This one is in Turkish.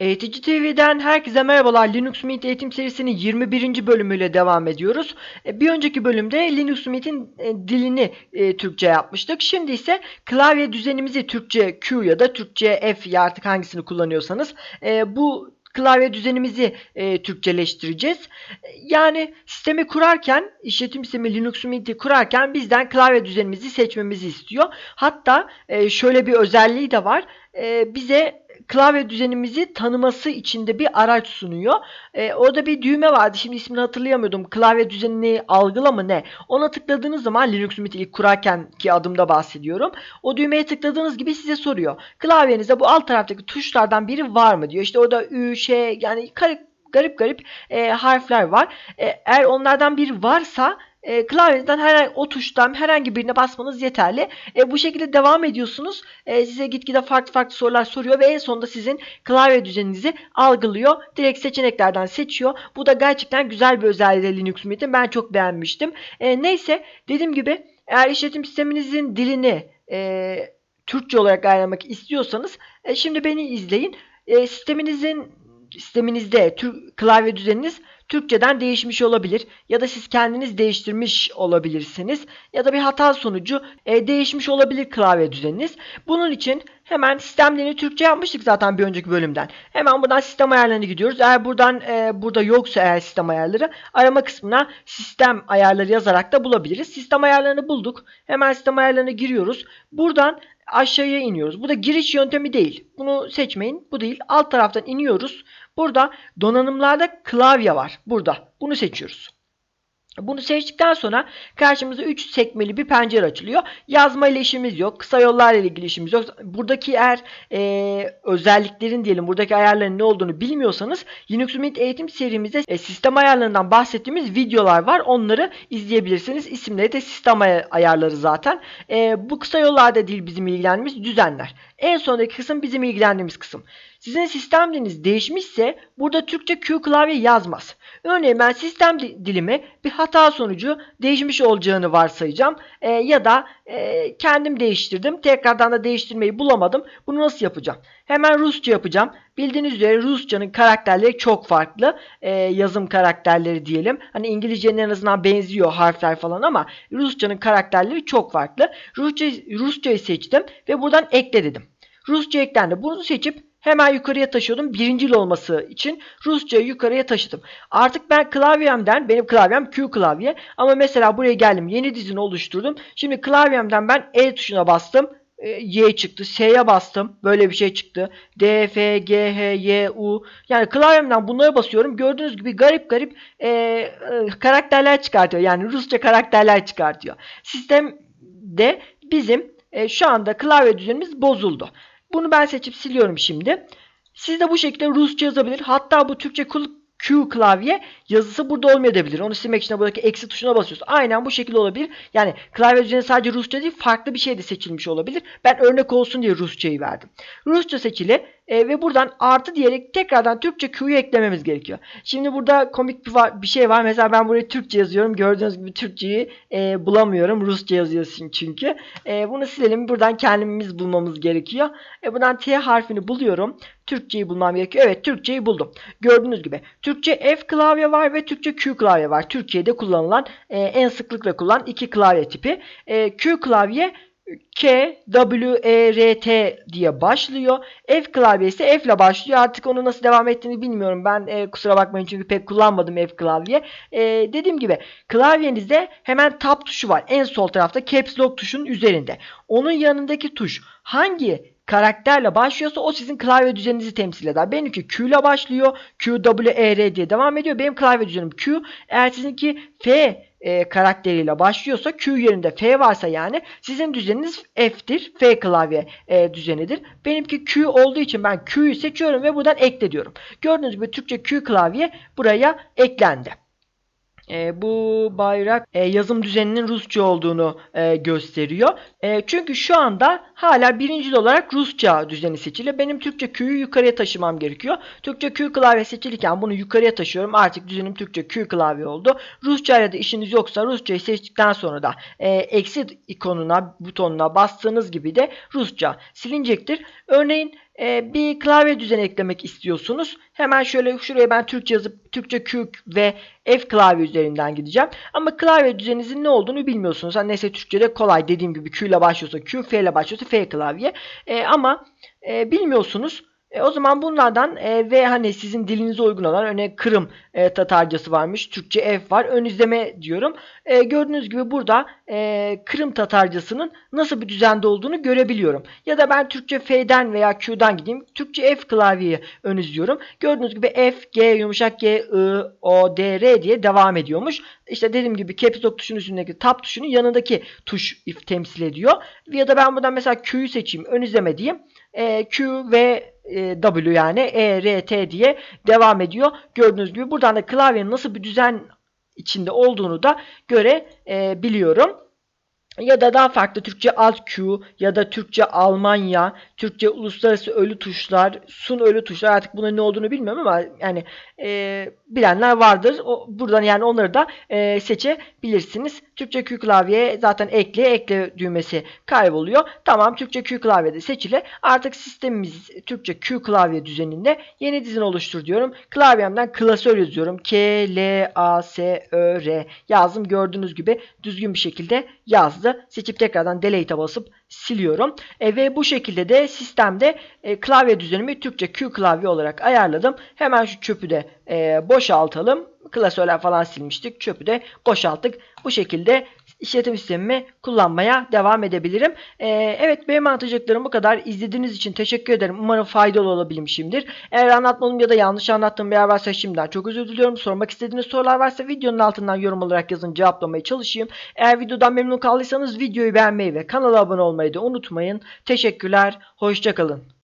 Eğitici TV'den herkese merhabalar. Linux Mint eğitim serisinin 21. bölümüyle devam ediyoruz. E, Bir önceki bölümde Linux Mint'in e, dilini e, Türkçe yapmıştık. Şimdi ise klavye düzenimizi Türkçe Q ya da Türkçe F ya artık hangisini kullanıyorsanız bu klavye düzenimizi e, Türkçeleştireceğiz. Yani sistemi kurarken, işletim sistemi Linux Mint'i kurarken bizden klavye düzenimizi seçmemizi istiyor. Hatta e, şöyle bir özelliği de var. E, bize klavye düzenimizi tanıması için de bir araç sunuyor. E, orada bir düğme vardı. Şimdi ismini hatırlayamıyordum. Klavye düzenini algıla mı ne? Ona tıkladığınız zaman Linux Mint'i ilk kurarken ki adımda bahsediyorum. O düğmeye tıkladığınız gibi size soruyor. Klavyenizde bu alt taraftaki tuşlardan biri var mı diyor. İşte orada Ü, Ş yani garip garip e, harfler var. E, eğer onlardan biri varsa e, klavyenizden herhangi o tuştan herhangi birine basmanız yeterli. E, bu şekilde devam ediyorsunuz. E, size gitgide farklı farklı sorular soruyor ve en sonunda sizin klavye düzeninizi algılıyor. Direkt seçeneklerden seçiyor. Bu da gerçekten güzel bir özelliği Linux Mint'in. Ben çok beğenmiştim. E, neyse dediğim gibi eğer işletim sisteminizin dilini e, Türkçe olarak ayarlamak istiyorsanız e, şimdi beni izleyin. E, sisteminizin sisteminizde Türk klavye düzeniniz Türkçeden değişmiş olabilir ya da siz kendiniz değiştirmiş olabilirsiniz ya da bir hata sonucu e, değişmiş olabilir klavye düzeniniz. Bunun için hemen sistemlerini Türkçe yapmıştık zaten bir önceki bölümden. Hemen buradan sistem ayarlarına gidiyoruz. Eğer buradan e, burada yoksa eğer sistem ayarları arama kısmına sistem ayarları yazarak da bulabiliriz. Sistem ayarlarını bulduk. Hemen sistem ayarlarına giriyoruz. Buradan aşağıya iniyoruz. Bu da giriş yöntemi değil. Bunu seçmeyin. Bu değil. Alt taraftan iniyoruz. Burada donanımlarda klavye var. Burada. Bunu seçiyoruz. Bunu seçtikten sonra karşımıza 3 sekmeli bir pencere açılıyor. Yazma ile işimiz yok. Kısa yollarla ilgili işimiz yok. Buradaki eğer e, özelliklerin diyelim buradaki ayarların ne olduğunu bilmiyorsanız Linux Mint eğitim serimizde e, sistem ayarlarından bahsettiğimiz videolar var. Onları izleyebilirsiniz. İsimleri de sistem ay- ayarları zaten. E, bu kısa yollarda değil bizim ilgilendiğimiz düzenler. En sondaki kısım bizim ilgilendiğimiz kısım. Sizin sistem diliniz değişmişse burada Türkçe Q klavye yazmaz. Örneğin ben sistem di- dilimi bir hata sonucu değişmiş olacağını varsayacağım. Ee, ya da e, kendim değiştirdim. Tekrardan da değiştirmeyi bulamadım. Bunu nasıl yapacağım? Hemen Rusça yapacağım. Bildiğiniz üzere Rusçanın karakterleri çok farklı. Ee, yazım karakterleri diyelim. Hani İngilizcenin en azından benziyor harfler falan ama Rusçanın karakterleri çok farklı. Rusça, Rusçayı seçtim ve buradan ekle dedim. Rusça eklendi. Bunu seçip hemen yukarıya taşıyordum. Birincil olması için Rusçayı yukarıya taşıdım. Artık ben klavyemden, benim klavyem Q klavye ama mesela buraya geldim. Yeni dizini oluşturdum. Şimdi klavyemden ben E tuşuna bastım. E, Y çıktı. S'ye bastım. Böyle bir şey çıktı. D, F, G, H, Y, U. Yani klavyemden bunlara basıyorum. Gördüğünüz gibi garip garip e, e, karakterler çıkartıyor. Yani Rusça karakterler çıkartıyor. Sistemde bizim e, şu anda klavye düzenimiz bozuldu. Bunu ben seçip siliyorum şimdi. Siz de bu şekilde Rusça yazabilir. Hatta bu Türkçe Q klavye yazısı burada olmayabilir. Onu silmek için buradaki eksi tuşuna basıyoruz. Aynen bu şekilde olabilir. Yani klavye üzerine sadece Rusça değil farklı bir şey de seçilmiş olabilir. Ben örnek olsun diye Rusçayı verdim. Rusça seçili e, ve buradan artı diyerek tekrardan Türkçe Q'yu eklememiz gerekiyor. Şimdi burada komik bir, bir şey var. Mesela ben buraya Türkçe yazıyorum. Gördüğünüz gibi Türkçeyi e, bulamıyorum. Rusça yazıyorsun çünkü. E, bunu silelim. Buradan kendimiz bulmamız gerekiyor. E, buradan T harfini buluyorum. Türkçeyi bulmam gerekiyor. Evet Türkçeyi buldum. Gördüğünüz gibi Türkçe F klavye var ve Türkçe Q klavye var. Türkiye'de kullanılan e, en sıklıkla kullanılan iki klavye tipi. E, Q klavye K, W, E, R, T diye başlıyor. F klavyesi F ile başlıyor. Artık onu nasıl devam ettiğini bilmiyorum. Ben e, kusura bakmayın çünkü pek kullanmadım F klavye. E, dediğim gibi klavyenizde hemen tab tuşu var. En sol tarafta Caps Lock tuşunun üzerinde. Onun yanındaki tuş hangi karakterle başlıyorsa o sizin klavye düzeninizi temsil eder. Benimki Q ile başlıyor. Q, W, E, R diye devam ediyor. Benim klavye düzenim Q. Eğer sizinki F e, karakteriyle başlıyorsa Q yerinde F varsa yani sizin düzeniniz F'tir. F klavye e, düzenidir. Benimki Q olduğu için ben Q'yu seçiyorum ve buradan ekle diyorum. Gördüğünüz gibi Türkçe Q klavye buraya eklendi. E, bu bayrak e, yazım düzeninin Rusça olduğunu e, gösteriyor. E, çünkü şu anda hala birincil olarak Rusça düzeni seçili. Benim Türkçe Q'yu yukarıya taşımam gerekiyor. Türkçe Q klavye seçilirken bunu yukarıya taşıyorum. Artık düzenim Türkçe Q klavye oldu. Rusça ile de işiniz yoksa Rusçayı seçtikten sonra da e, eksi ikonuna, butonuna bastığınız gibi de Rusça silinecektir. Örneğin e, bir klavye düzeni eklemek istiyorsunuz. Hemen şöyle şuraya ben Türkçe yazıp Türkçe Q ve F klavye üzerinden gideceğim. Ama klavye düzeninizin ne olduğunu bilmiyorsunuz. Hani neyse Türkçe'de kolay dediğim gibi Q ile başlıyorsa Q, F ile başlıyorsa F klavye. E, ama e, bilmiyorsunuz. E, o zaman bunlardan e, ve hani sizin dilinize uygun olan örneğin Kırım e, Tatarcası varmış. Türkçe F var. Ön izleme diyorum. E, gördüğünüz gibi burada e, Kırım Tatarcasının nasıl bir düzende olduğunu görebiliyorum. Ya da ben Türkçe F'den veya Q'dan gideyim. Türkçe F klavyeyi ön izliyorum. Gördüğünüz gibi F, G, yumuşak G, I, O, D, R diye devam ediyormuş. İşte dediğim gibi Caps Lock tuşunun üstündeki Tab tuşunun yanındaki tuş temsil ediyor. Ya da ben buradan mesela Q'yu seçeyim. Ön izleme diyeyim. E, Q ve e, W yani E, R, T diye devam ediyor. Gördüğünüz gibi buradan da klavyenin nasıl bir düzen içinde olduğunu da görebiliyorum. Ya da daha farklı Türkçe Alt Q ya da Türkçe Almanya, Türkçe Uluslararası Ölü Tuşlar, Sun Ölü Tuşlar artık bunların ne olduğunu bilmiyorum ama yani e, bilenler vardır. O, buradan yani onları da e, seçebilirsiniz. Türkçe Q klavye zaten ekle ekle düğmesi kayboluyor. Tamam Türkçe Q klavyede seçili. Artık sistemimiz Türkçe Q klavye düzeninde yeni dizin oluştur diyorum. Klavyemden klasör yazıyorum. K, L, A, S, Ö, R yazdım. Gördüğünüz gibi düzgün bir şekilde yazdı. Seçip tekrardan delete'e basıp siliyorum. E, ve bu şekilde de sistemde e, klavye düzenimi Türkçe Q klavye olarak ayarladım. Hemen şu çöpü de e, boşaltalım. Klasörler falan silmiştik. Çöpü de boşalttık. Bu şekilde işletim sistemimi kullanmaya devam edebilirim. Ee, evet benim anlatacaklarım bu kadar. İzlediğiniz için teşekkür ederim. Umarım faydalı olabilmişimdir. Eğer anlatmadığım ya da yanlış anlattığım bir yer varsa şimdiden çok özür diliyorum. Sormak istediğiniz sorular varsa videonun altından yorum olarak yazın cevaplamaya çalışayım. Eğer videodan memnun kaldıysanız videoyu beğenmeyi ve kanala abone olmayı da unutmayın. Teşekkürler. Hoşçakalın.